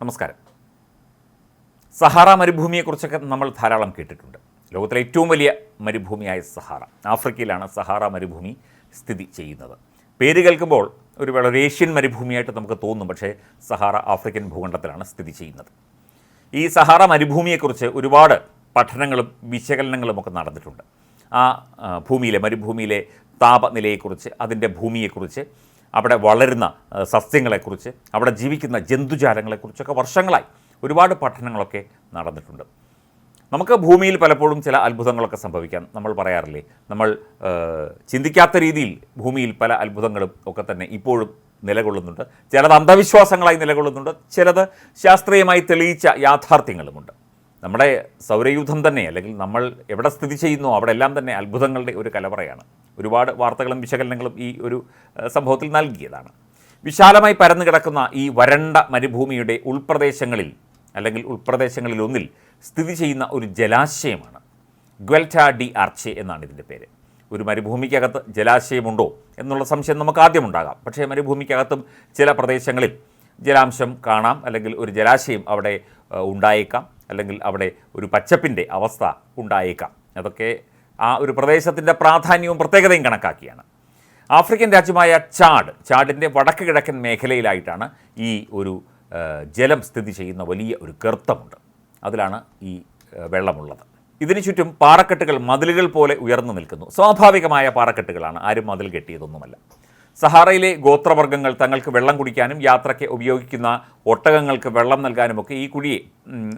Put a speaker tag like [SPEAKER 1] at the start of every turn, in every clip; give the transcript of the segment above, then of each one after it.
[SPEAKER 1] നമസ്കാരം. സഹാറ മരുഭൂമിയെക്കുറിച്ചൊക്കെ നമ്മൾ ധാരാളം കേട്ടിട്ടുണ്ട്. ലോകത്തിലെ ഏറ്റവും വലിയ മരുഭൂമിയായ സഹാറ. ആഫ്രിക്കയിലാണ് സഹാറ മരുഭൂമി സ്ഥിതി ചെയ്യുന്നത്. പേര് കേൾക്കുമ്പോൾ ഒരു വളരെ ഏഷ്യൻ മരുഭൂമിയായിട്ട് നമുക്ക് തോന്നും പക്ഷേ സഹാറ ആഫ്രിക്കൻ ഭൂഖണ്ഡത്തിലാണ് സ്ഥിതി ചെയ്യുന്നത്. ഈ സഹാറ മരുഭൂമിയെക്കുറിച്ച് ഒരുപാട് പഠനങ്ങളും വിശകലനങ്ങളും ഒക്കെ നടന്നിട്ടുണ്ട്. ആ ഭൂമിയിലെ മരുഭൂമിയിലെ താപനിലയെക്കുറിച്ച് അതിന്റെ ഭൂമിയെക്കുറിച്ച് അവിടെ വളരുന്ന സസ്യങ്ങളെക്കുറിച്ച് അവിടെ ജീവിക്കുന്ന ജന്തുജാലങ്ങളെക്കുറിച്ചൊക്കെ വർഷങ്ങളായി ഒരുപാട് പഠനങ്ങളൊക്കെ നടന്നിട്ടുണ്ട്. നമുക്ക് ഭൂമിയിൽ പലപ്പോഴും ചില അത്ഭുതങ്ങളൊക്കെ സംഭവിക്കാം. നമ്മൾ പറയാറില്ലേ നമ്മൾ ചിന്തിക്കാത്ത രീതിയിൽ ഭൂമിയിൽ പല അത്ഭുതങ്ങളും ഒക്കെ തന്നെ ഇപ്പോഴും നിലകൊള്ളുന്നുണ്ട്. ചിലത് അന്ധവിശ്വാസങ്ങളായി നിലകൊള്ളുന്നുണ്ട് ചിലത് ശാസ്ത്രീയമായി തെളിയിച്ച യാഥാർത്ഥ്യങ്ങളുമുണ്ട്. നമ്മുടെ സൗരയൂഥം തന്നെ അല്ലെങ്കിൽ നമ്മൾ എവിടെ സ്ഥിതി ചെയ്യുന്നു അവിടെ എല്ലാം തന്നെ അത്ഭുതങ്ങളുടെ ഒരു കലവറയാണ്. ഒരുപാട് വാർത്തകളും വിശകലനങ്ങളും ഈ ഒരു സംഭവത്തിൽ നൽകിയതാണ്. വിശാലമായി പരന്നു കിടക്കുന്ന ഈ വരണ്ട മരുഭൂമിയുടെ ഉൾപ്രദേശങ്ങളിൽ അല്ലെങ്കിൽ ഉൾപ്രദേശങ്ങളിലൊന്നിൽ സ്ഥിതി ചെയ്യുന്ന ഒരു ജലാശയമാണ് ഗ്വൽറ്റ ഡി ആർച്ചെ എന്നാണ് ഇതിന്റെ പേര്. ഒരു മരുഭൂമിക്കകത്ത് ജലാശയമുണ്ടോ എന്നുള്ള സംശയം നമുക്ക് ആദ്യം ഉണ്ടാകാം. പക്ഷേ മരുഭൂമിക്കകത്തും ചില പ്രദേശങ്ങളിൽ ജലാംശം കാണാം അല്ലെങ്കിൽ ഒരു ജലാശയം അവിടെ ഉണ്ടായേക്കാം അല്ലെങ്കിൽ അവിടെ ഒരു പച്ചപ്പിന്റെ അവസ്ഥ ഉണ്ടായേക്കാം. അതൊക്കെ ആ ഒരു പ്രദേശത്തിന്റെ പ്രാധാന്യവും പ്രത്യേകതയും കണക്കാക്കിയാണ്. ആഫ്രിക്കൻ രാജ്യമായ ചാഡ് ചാഡിന്റെ വടക്ക് കിഴക്കൻ മേഖലയിലായിട്ടാണ് ഈ ഒരു ജലം സ്ഥിതി ചെയ്യുന്ന വലിയ ഒരു ഗർത്തമുണ്ട്. അതിലാണ് ഈ വെള്ളമുള്ളത്. ഇതിനു ചുറ്റും പാറക്കെട്ടുകൾ മതിലുകൾ പോലെ ഉയർന്നു നിൽക്കുന്നു. സ്വാഭാവികമായ പാറക്കെട്ടുകളാണ്. ആരും മതിൽ കെട്ടിയതൊന്നുമല്ല. സഹാറയിലെ ഗോത്രവർഗങ്ങൾ തങ്ങൾക്ക് വെള്ളം കുടിക്കാനും യാത്രയ്ക്ക് ഉപയോഗിക്കുന്ന ഒട്ടകങ്ങൾക്ക് വെള്ളം നൽകാനുമൊക്കെ ഈ കുഴിയെ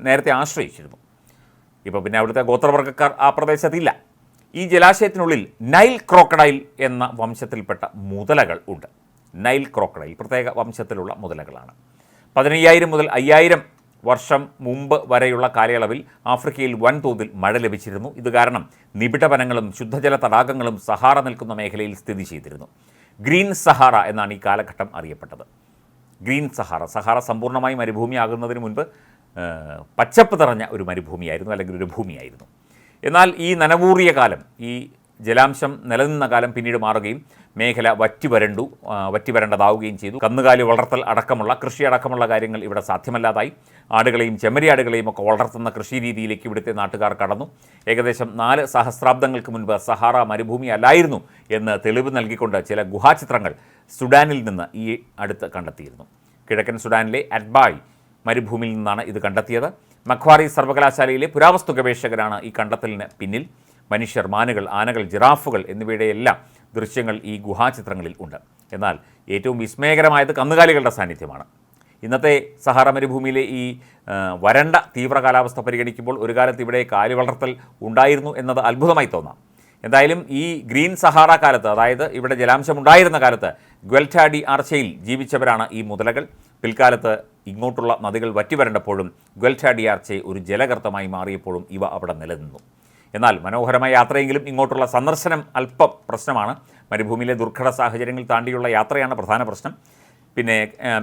[SPEAKER 1] നേരത്തെ ആശ്രയിച്ചിരുന്നു. ഇപ്പോൾ പിന്നെ അവിടുത്തെ ഗോത്രവർഗക്കാർ ആ പ്രദേശത്തില്ല. ഈ ജലാശയത്തിനുള്ളിൽ നൈൽ ക്രോക്കഡൈൽ എന്ന വംശത്തിൽപ്പെട്ട മുതലകൾ ഉണ്ട്. നൈൽ ക്രോക്കഡൈൽ പ്രത്യേക വംശത്തിലുള്ള മുതലകളാണ്. പതിനയ്യായിരം മുതൽ അയ്യായിരം വർഷം മുമ്പ് വരെയുള്ള കാലയളവിൽ ആഫ്രിക്കയിൽ വൻതോതിൽ മഴ ലഭിച്ചിരുന്നു. ഇത് കാരണം നിബിഡ വനങ്ങളും ശുദ്ധജല തടാകങ്ങളും സഹാറ നിൽക്കുന്ന മേഖലയിൽ സ്ഥിതി ചെയ്തിരുന്നു. ഗ്രീൻ സഹാറ എന്നാണ് ഈ കാലഘട്ടം അറിയപ്പെട്ടത്. ഗ്രീൻ സഹാറ സഹാറ സമ്പൂർണമായി മരുഭൂമിയാകുന്നതിന് മുൻപ് പച്ചപ്പ് നിറഞ്ഞ ഒരു മരുഭൂമിയായിരുന്നു അല്ലെങ്കിൽ ഒരു ഭൂമിയായിരുന്നു. എന്നാൽ ഈ നനവൂറിയ കാലം ഈ ജലാംശം നിലനിന്ന കാലം പിന്നീട് മാറുകയും മേഖല വറ്റി വരണ്ടു ആ, വറ്റി വരേണ്ടതാവുകയും ചെയ്തു. കന്നുകാലി വളർത്തൽ അടക്കമുള്ള കൃഷി അടക്കമുള്ള കാര്യങ്ങൾ ഇവിടെ സാധ്യമല്ലാതായി. ആടുകളെയും ചെമ്മരിയാടുകളെയും ഒക്കെ വളർത്തുന്ന കൃഷി രീതിയിലേക്ക് ഇവിടുത്തെ നാട്ടുകാർ കടന്നു. ഏകദേശം നാല് സഹസ്രാബ്ദങ്ങൾക്ക് മുൻപ് സഹാറ മരുഭൂമി അല്ലായിരുന്നു എന്ന് തെളിവ് നൽകിക്കൊണ്ട് ചില ഗുഹാചിത്രങ്ങൾ സുഡാനിൽ നിന്ന് ഈ അടുത്ത് കണ്ടെത്തിയിരുന്നു. കിഴക്കൻ സുഡാനിലെ അഡ്ബായ് മരുഭൂമിയിൽ നിന്നാണ് ഇത് കണ്ടെത്തിയത്. മഖ്വാറി സർവകലാശാലയിലെ പുരാവസ്തു ഗവേഷകരാണ് ഈ കണ്ടെത്തലിന് പിന്നിൽ. മനുഷ്യർ മാനുകൾ ആനകൾ ജിറാഫുകൾ എന്നിവയുടെ എല്ലാം ദൃശ്യങ്ങൾ ഈ ഗുഹാചിത്രങ്ങളിൽ ഉണ്ട്. എന്നാൽ ഏറ്റവും വിസ്മയകരമായത് കന്നുകാലികളുടെ സാന്നിധ്യമാണ്. ഇന്നത്തെ സഹാറ മരുഭൂമിയിലെ ഈ വരണ്ട തീവ്ര കാലാവസ്ഥ പരിഗണിക്കുമ്പോൾ ഒരു കാലത്ത് ഇവിടെ കാലി വളർത്തൽ ഉണ്ടായിരുന്നു എന്നത് അത്ഭുതമായി തോന്നാം. എന്തായാലും ഈ ഗ്രീൻ സഹാറ കാലത്ത് അതായത് ഇവിടെ ജലാംശം ഉണ്ടായിരുന്ന കാലത്ത് ഗ്വൽറ്റാഡി ആർച്ചയിൽ ജീവിച്ചവരാണ് ഈ മുതലകൾ. പിൽക്കാലത്ത് ഇങ്ങോട്ടുള്ള നദികൾ വറ്റിവരണ്ടപ്പോഴും ഗ്വൽറ്റാഡി ആർച്ചെ ഒരു ജലകർത്തമായി മാറിയപ്പോഴും ഇവ അവിടെ നിലനിന്നു. എന്നാൽ മനോഹരമായ യാത്രയെങ്കിലും ഇങ്ങോട്ടുള്ള സന്ദർശനം അല്പം പ്രശ്നമാണ്. മരുഭൂമിയിലെ ദുർഘട സാഹചര്യങ്ങൾ താണ്ടിയുള്ള യാത്രയാണ് പ്രധാന പ്രശ്നം. പിന്നെ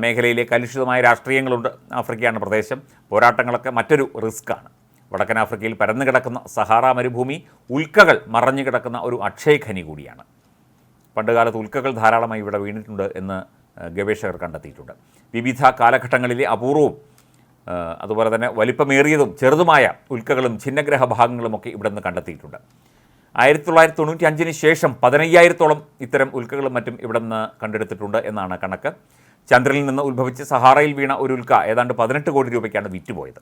[SPEAKER 1] മേഖലയിലെ കലുഷിതമായ രാഷ്ട്രീയങ്ങളുണ്ട് ആഫ്രിക്കയാണ് പ്രദേശം. പോരാട്ടങ്ങളൊക്കെ മറ്റൊരു റിസ്ക്കാണ്. വടക്കൻ ആഫ്രിക്കയിൽ പരന്നു കിടക്കുന്ന സഹാറ മരുഭൂമി ഉൽക്കകൾ മറഞ്ഞു കിടക്കുന്ന ഒരു അക്ഷയഖനി കൂടിയാണ്. പണ്ടുകാലത്ത് ഉൽക്കകൾ ധാരാളമായി ഇവിടെ വീണിട്ടുണ്ട് എന്ന് ഗവേഷകർ കണ്ടെത്തിയിട്ടുണ്ട്. വിവിധ കാലഘട്ടങ്ങളിലെ അപൂർവവും അതുപോലെ തന്നെ വലിപ്പമേറിയതും ചെറുതുമായ ഉൽക്കകളും ഛിന്നഗ്രഹ ഭാഗങ്ങളുമൊക്കെ ഇവിടെ നിന്ന് കണ്ടെത്തിയിട്ടുണ്ട്. ആയിരത്തി തൊള്ളായിരത്തി തൊണ്ണൂറ്റി അഞ്ചിന് ശേഷം പതിനയ്യായിരത്തോളം ഇത്തരം ഉൽക്കകളും മറ്റും ഇവിടെ നിന്ന് കണ്ടെടുത്തിട്ടുണ്ട് എന്നാണ് കണക്ക്. ചന്ദ്രനിൽ നിന്ന് ഉത്ഭവിച്ച് സഹാറയിൽ വീണ ഒരു ഉൽക്ക ഏതാണ്ട് പതിനെട്ട് കോടി രൂപയ്ക്കാണ് വിറ്റുപോയത്.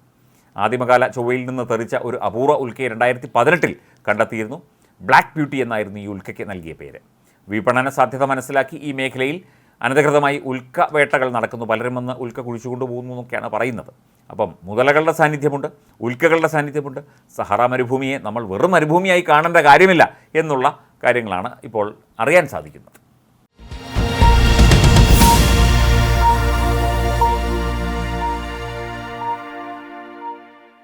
[SPEAKER 1] ആദിമകാല ചൊവ്വയിൽ നിന്ന് തെറിച്ച ഒരു അപൂർവ ഉൽക്കയെ രണ്ടായിരത്തി പതിനെട്ടിൽ കണ്ടെത്തിയിരുന്നു. ബ്ലാക്ക് ബ്യൂട്ടി എന്നായിരുന്നു ഈ ഉൽക്കയ്ക്ക് നൽകിയ പേര്. വിപണന സാധ്യത മനസ്സിലാക്കി ഈ മേഖലയിൽ അനധികൃതമായി ഉൽക്ക വേട്ടകൾ നടക്കുന്നു. പലരും വന്ന് ഉൽക്ക കുഴിച്ചുകൊണ്ട് പോകുന്നു എന്നൊക്കെയാണ് പറയുന്നത്. അപ്പം മുതലകളുടെ സാന്നിധ്യമുണ്ട് ഉൽക്കകളുടെ സാന്നിധ്യമുണ്ട്. സഹറ മരുഭൂമിയെ നമ്മൾ വെറും മരുഭൂമിയായി കാണേണ്ട കാര്യമില്ല എന്നുള്ള കാര്യങ്ങളാണ് ഇപ്പോൾ അറിയാൻ സാധിക്കുന്നത്.